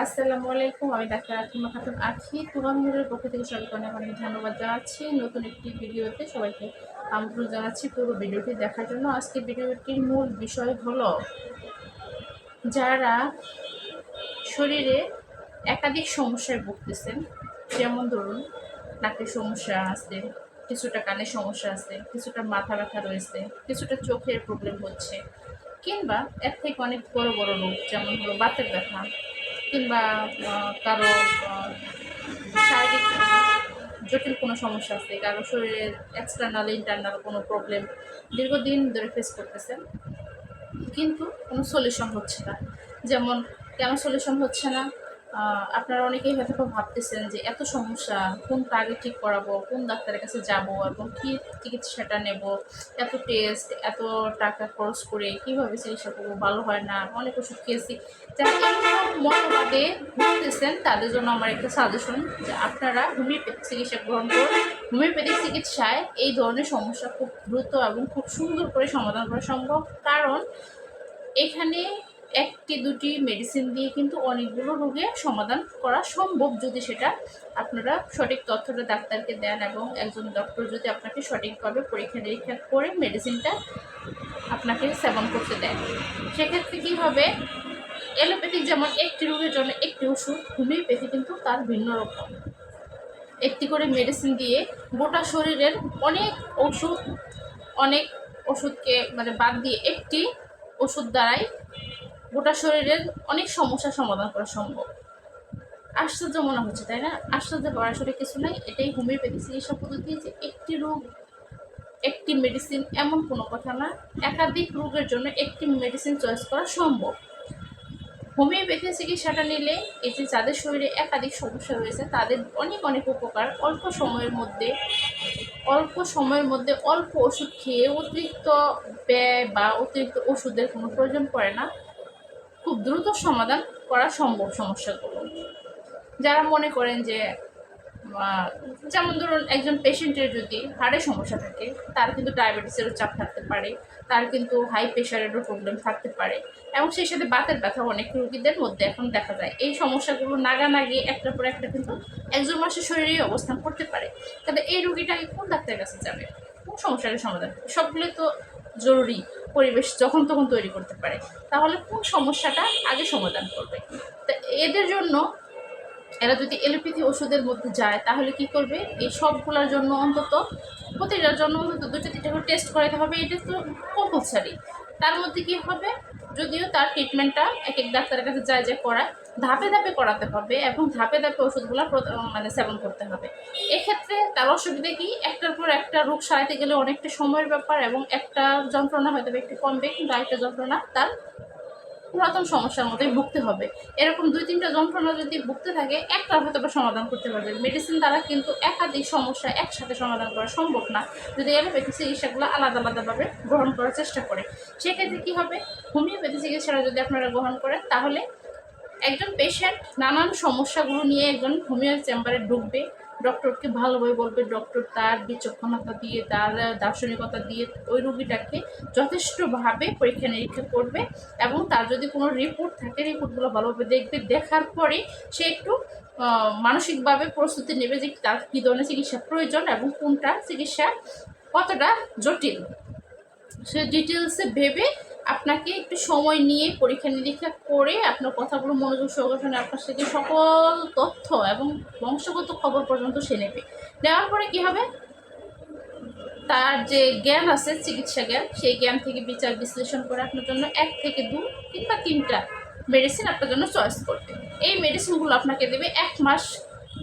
আসসালামু আলাইকুম, আমি ডাক্তার আকিমা খাতুন আছি। তুরামুরের পক্ষ থেকে সবাইকে অনেক অনেক ধন্যবাদ জানাচ্ছি। নতুন একটি ভিডিওতে সবাইকে আমন্ত্রণ জানাচ্ছি পুরো ভিডিওটি দেখার জন্য। আজকে ভিডিওটির মূল বিষয় হলো, যারা শরীরে একাধিক সমস্যায় ভুগতেছেন, যেমন ধরুন নাকের সমস্যা আছে, কিছুটা কানের সমস্যা আছে, কিছুটা মাথা ব্যথা রয়েছে, কিছুটা চোখের প্রবলেম হচ্ছে, কিংবা এর থেকে অনেক বড় বড় রোগ, যেমন হলো বাতের ব্যথা কিংবা কারও শারীরিক জটিল কোনো সমস্যা আছে, কারও শরীরে এক্সটার্নাল ইন্টারনাল কোনো প্রবলেম দীর্ঘদিন ধরে ফেস করতেছেন কিন্তু কোনো সলিউশন হচ্ছে না। যেমন, কেন সলিউশন হচ্ছে না? আপনারা অনেকেই হয়তো ভাবতেছেন যে এত সমস্যা কোনটা আগে ঠিক করাবো, কোন ডাক্তারের কাছে যাব এবং কি চিকিৎসাটা নেব, এত টেস্ট এত টাকা খরচ করে কীভাবে চিকিৎসা করব, ভালো হয় না, অনেক ওষুধ খেয়েছি। যারা মতবাদে ভুগতেছেন তাদের জন্য আমার একটা সাজেশন যে আপনারা হোমিওপ্যাথিক চিকিৎসা গ্রহণ করুন। হোমিওপ্যাথিক চিকিৎসায় এই ধরনের সমস্যা খুব দ্রুত এবং খুব সুন্দর করে সমাধান করা সম্ভব। কারণ এখানে একটি দুটি মেডিসিন দিয়ে কিন্তু অনেকগুলো রোগের সমাধান করা সম্ভব যদি সেটা আপনারা সঠিক তথ্যটা ডাক্তারকে দেন এবং একজন ডক্টর যদি আপনাকে সঠিকভাবে পরীক্ষা নিরীক্ষা করে মেডিসিনটা আপনাকে সেবন করতে দেয়। সেক্ষেত্রে কী হবে? এলোপ্যাথিক যেমন একটি রোগের জন্য একটি ওষুধ হোমিওপ্যাথি কিন্তু তার ভিন্ন রকম। একটি করে মেডিসিন দিয়ে গোটা শরীরের অনেক ওষুধ, অনেক ওষুধকে মানে বাদ দিয়ে একটি ওষুধ দ্বারাই গোটা শরীরের অনেক সমস্যার সমাধান করা সম্ভব। আশ্চর্য মনে হচ্ছে, তাই না? আশ্চর্য আসলে কিছু নাই। এটাই হোমিওপ্যাথি চিকিৎসা পদ্ধতি যে একটি রোগ, একটি মেডিসিন এমন কোনো কথা না। একাধিক রোগের জন্য একটি মেডিসিন চয়েস করা সম্ভব। হোমিওপ্যাথি চিকিৎসাটা নিলে এই যে যাদের শরীরে একাধিক সমস্যা রয়েছে, তাদের অনেক অনেক উপকার। অল্প সময়ের মধ্যে, অল্প সময়ের মধ্যে অল্প ওষুধ খেয়ে অতিরিক্ত ব্যয় বা অতিরিক্ত ওষুধের কোনো প্রয়োজন পড়ে না। খুব দ্রুত সমাধান করা সম্ভব সমস্যাগুলো। যারা মনে করেন যে যেমন ধরুন একজন পেশেন্টের যদি হাড়ের সমস্যা থাকে, তার কিন্তু ডায়াবেটিসেরও চাপ থাকতে পারে, তার কিন্তু হাই প্রেশারেরও প্রবলেম থাকতে পারে এবং সেই সাথে বাতের ব্যথা অনেক রুগীদের মধ্যে এখন দেখা যায়। এই সমস্যাগুলো নাগানাগি একটার পর একটা কিন্তু একজন মাসের শরীরেই অবস্থান করতে পারে। তাহলে এই রোগীটাকে কোন ডাক্তারের কাছে যাবে? কোন সমস্যার সমাধান? সবগুলো তো জরুরি পরিবেশ যখন তখন তৈরি করতে পারে। তাহলে কোন সমস্যাটা আগে সমাধান করবে? তা এদের জন্য এরা যদি এলোপ্যাথি ওষুধের মধ্যে যায়, তাহলে কি করবে? এই সবগুলোর জন্য অন্তত, প্রতিটার জন্য অন্তত দুটো তিনটে করে টেস্ট করাতে হবে। এটা তো কম্পালসারি তার মধ্যে কি হবে? যদিও তার ট্রিটমেন্টটা এক এক ডাক্তারের কাছে যায় যে করায় ধাপে ধাপে করাতে হবে এবং ধাপে ধাপে ওষুধগুলো মানে সেবন করতে হবে। এক্ষেত্রে তার অসুবিধা কি? একটার পর একটা রোগ সারাতে গেলে অনেকটা সময়ের ব্যাপার এবং একটা যন্ত্রণা হয়তো একটু কমবে, কিন্তু আরেকটা যন্ত্রণা তার পুরাতন সমস্যার মধ্যে ভুগতে হবে। এরকম দুই তিনটা যন্ত্রণা যদি ভুগতে থাকে একটা হয়তো বা সমাধান করতে পারবে। মেডিসিন দ্বারা কিন্তু একাধিক সমস্যা একসাথে সমাধান করা সম্ভব না। যদি এলোপ্যাথি চিকিৎসাগুলো আলাদা আলাদাভাবে গ্রহণ করার চেষ্টা করে, সেক্ষেত্রে কী হবে? হোমিওপ্যাথি চিকিৎসাটা যদি আপনারা গ্রহণ করেন, তাহলে একজন পেশেন্ট নানান সমস্যাগুলো নিয়ে একজন হোমিও চেম্বারে ঢুকবে। ডক্টরকে ভালোভাবে বলবে ডক্টর তার বিচক্ষণতা দিয়ে, তার দার্শনিকতা দিয়ে ওই রুগীটাকে যথেষ্টভাবে পরীক্ষা নিরীক্ষা করবে এবং তার যদি কোনো রিপোর্ট থাকে রিপোর্টগুলো ভালোভাবে দেখবে। দেখার পরে সে একটু মানসিকভাবে প্রস্তুতি নেবে যে তার কী ধরনের চিকিৎসা প্রয়োজন এবং কোনটা চিকিৎসা কতটা জটিল। সে ডিটেলসে ভেবে আপনাকে একটু সময় নিয়ে পরীক্ষা নিরীক্ষা করে আপনার কথাগুলো মনোযোগ শুনে আপনার সাথে সকল তথ্য এবং বংশগত খবর পর্যন্ত সে নেবে। নেওয়ার পরে কী হবে? তার যে জ্ঞান আছে, চিকিৎসা জ্ঞান, সেই জ্ঞান থেকে বিচার, বিশ্লেষণ করে আপনার জন্য এক থেকে দু কিংবা তিনটা মেডিসিন আপনার জন্য চয়েস করবে। এই মেডিসিনগুলো আপনাকে দেবে এক মাস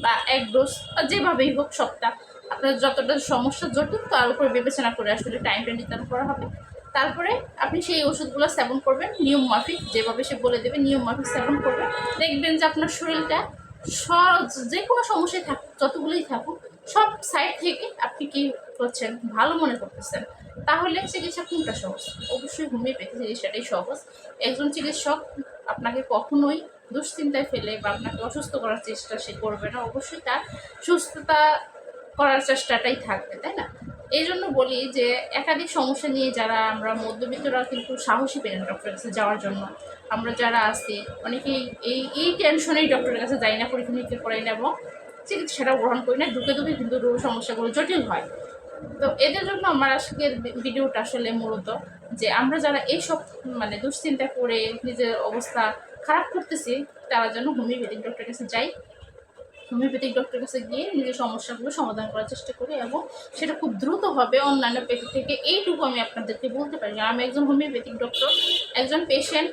বা এক ডোজ বা যেভাবেই হোক সপ্তাহ। আপনার যতটা সমস্যা জটিল, তার উপরে বিবেচনা করে আসলে টাইমটা নির্ধারণ করা হবে। তারপরে আপনি সেই ওষুধগুলো সেবন করবেন নিয়ম মাফিক যেভাবে সে বলে দেবে নিয়ম মাফিক সেবন করবেন দেখবেন যে আপনার শরীরটা সব যে কোনো সমস্যায় থাকুক যতগুলোই থাকুক, সব সাইড থেকে আপনি কি করছেন? ভালো মনে করতেছেন। তাহলে চিকিৎসা কোনটা সহজ? অবশ্যই হোমিওপ্যাথি চিকিৎসাটাই সহজ। একজন চিকিৎসক আপনাকে কখনোই দুশ্চিন্তায় ফেলে বা আপনাকে অসুস্থ করার চেষ্টা সে করবে না। অবশ্যই তার সুস্থতা করার চেষ্টাটাই থাকবে, তাই না? এই জন্য বলি যে একাধিক সমস্যা নিয়ে যারা আমরা মধ্যবিত্তরা কিন্তু সাহসী পেলেন ডক্টরের কাছে যাওয়ার জন্য। আমরা যারা আছি, অনেকেই এই এই টেনশনেই ডক্টরের কাছে যাই না, পরীক্ষা নিরীক্ষা করাই না এবং চিকিৎসাটাও গ্রহণ করি না, ঢুকে ঢুকে কিন্তু রোগ সমস্যাগুলো জটিল হয়। তো এদের জন্য আমার আজকের ভিডিওটা আসলে মূলত যে আমরা যারা এইসব মানে দুশ্চিন্তা করে নিজের অবস্থা খারাপ করতেছি, তারা যেন হোমিওপ্যাথিক ডক্টরের কাছে যাই। হোমিওপ্যাথিক ডক্টরের কাছে গিয়ে নিজের সমস্যাগুলো সমাধান করার চেষ্টা করি এবং সেটা খুব দ্রুত হবে অন্যান্য পেশি থেকে। এইটুকু আমি আপনাদেরকে বলতে পারি আমি একজন হোমিওপ্যাথিক ডক্টর, একজন পেশেন্ট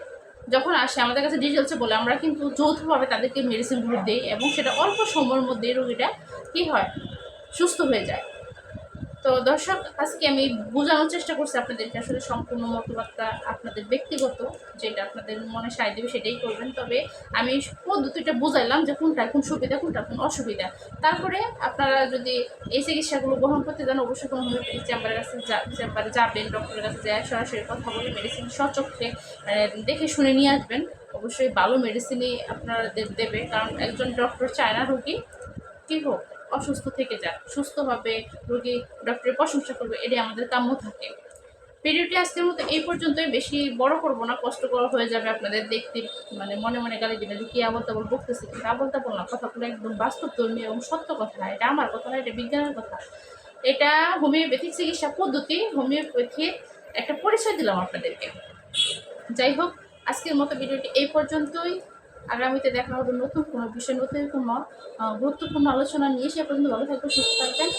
যখন আসে আমাদের কাছে ডিটেলসে বলে, আমরা কিন্তু যৌথভাবে তাদেরকে মেডিসিনগুলো দিই এবং সেটা অল্প সময়ের মধ্যে রোগীটা কী হয়, সুস্থ হয়ে যায়। তো দর্শক, আজকে আমি বোঝানোর চেষ্টা করছি আপনাদেরকে আসলে সম্পূর্ণ মতবাদটা আপনাদের ব্যক্তিগত, যেটা আপনাদের মনে সায় দেবে সেটাই করবেন। তবে আমি পদ্ধতিটা বুঝাইলাম যে কোনটা কোন সুবিধা, কোনটা কোন অসুবিধা। তারপরে আপনারা যদি এই চিকিৎসাগুলো গ্রহণ করতে চান অবশ্যই কোনো হোমিওপ্যাথি চেম্বারের কাছে চেম্বারে যাবেন, ডক্টরের কাছে যায় সরাসরি কথা বলে মেডিসিন সচক্ষে দেখে শুনে নিয়ে আসবেন। অবশ্যই ভালো মেডিসিনই আপনাদের দেবে। কারণ একজন ডক্টর চায় না রোগী, কী হোক। অসুস্থ থেকে যাক, সুস্থভাবে রোগী ডক্টরের প্রশংসা করবে, এটাই আমাদের কাম্য থাকে। ভিডিওটি আজকের মতো এই পর্যন্তই। বেশি বড় করব না, কষ্টকর হয়ে যাবে আপনাদের দেখতে মানে মনে মনে গালি দিবে যে কি আবল তাবল বকতেছে কিন্তু আবল তাবল না কথাগুলো একদম বাস্তব ধর্মী এবং সত্য কথা। এটা আমার কথা না, এটা বিজ্ঞানের কথা। এটা হোমিওপ্যাথিক চিকিৎসা পদ্ধতি হোমিওপ্যাথির একটা পরিচয় দিলাম আপনাদেরকে। যাই হোক, আজকের মতো ভিডিওটি এই পর্যন্তই। আগামীতে দেখা হবে নতুন কোনো বিষয়, নতুন কোনো গুরুত্বপূর্ণ আলোচনা নিয়ে। সে পর্যন্ত ভালো থাকবেন, সুস্থ থাকবেন।